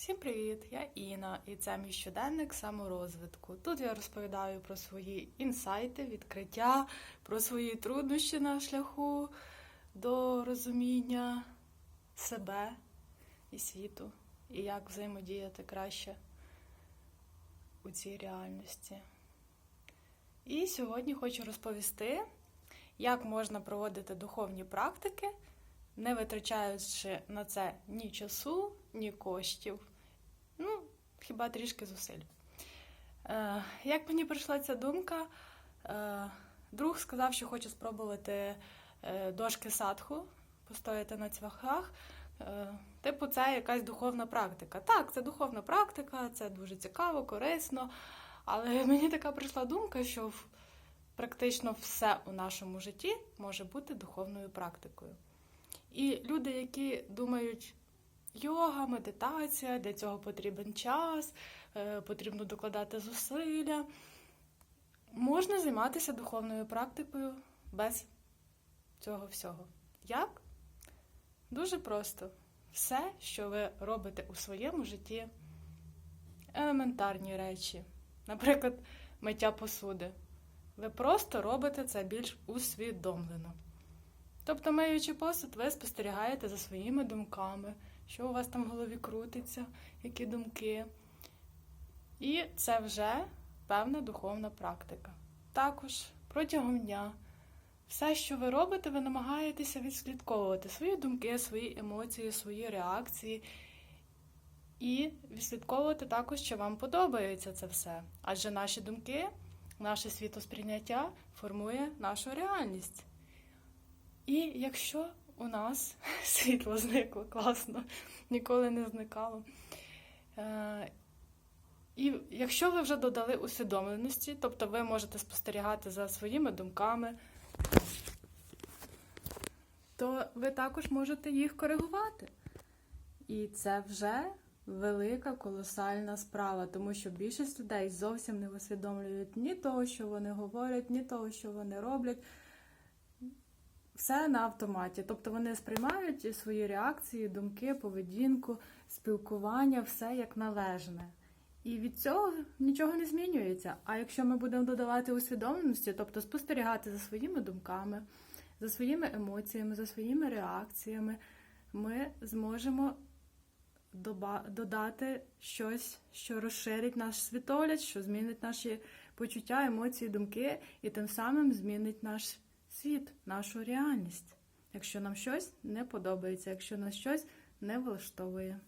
Всім привіт! Я Інна, і це мій щоденник саморозвитку. Тут я розповідаю про свої інсайти, відкриття, про свої труднощі на шляху до розуміння себе і світу, і як взаємодіяти краще у цій реальності. І сьогодні хочу розповісти, як можна проводити духовні практики, не витрачаючи на це ні часу, ні коштів. Ну, хіба трішки зусиль. Е, як мені прийшла ця думка, е, друг сказав, що хоче спробувати е, дошки садху, постояти на цвяхах. Е, типу, це якась духовна практика. Так, це духовна практика, це дуже цікаво, корисно. Але мені така прийшла думка, що практично все у нашому житті може бути духовною практикою. І люди, які думають, йога, медитація, для цього потрібен час, е, потрібно докладати зусилля. Можна займатися духовною практикою без цього всього. Як? Дуже просто. Все, що ви робите у своєму житті, елементарні речі, наприклад, миття посуди. Ви просто робите це більш усвідомлено. Тобто, миючи посуд, ви спостерігаєте за своїми думками, що у вас там в голові крутиться, які думки. І це вже певна духовна практика. Також протягом дня все, що ви робите, ви намагаєтеся відслідковувати свої думки, свої емоції, свої реакції. І відслідковувати також, що вам подобається це все. Адже наші думки, наше світосприйняття формує нашу реальність. І якщо у нас світло зникло, класно, ніколи не зникало. Е, І якщо ви вже додали усвідомленості, тобто ви можете спостерігати за своїми думками, то ви також можете їх коригувати. І це вже велика колосальна справа, тому що більшість людей зовсім не усвідомлюють ні того, що вони говорять, ні того, що вони роблять. Все на автоматі. Тобто вони сприймають свої реакції, думки, поведінку, спілкування, все як належне. І від цього нічого не змінюється. А якщо ми будемо додавати усвідомленості, тобто спостерігати за своїми думками, за своїми емоціями, за своїми реакціями, ми зможемо додати щось, що розширить наш світогляд, що змінить наші почуття, емоції, думки, і тим самим змінить наш світ, нашу реальність, якщо нам щось не подобається, якщо нас щось не влаштовує.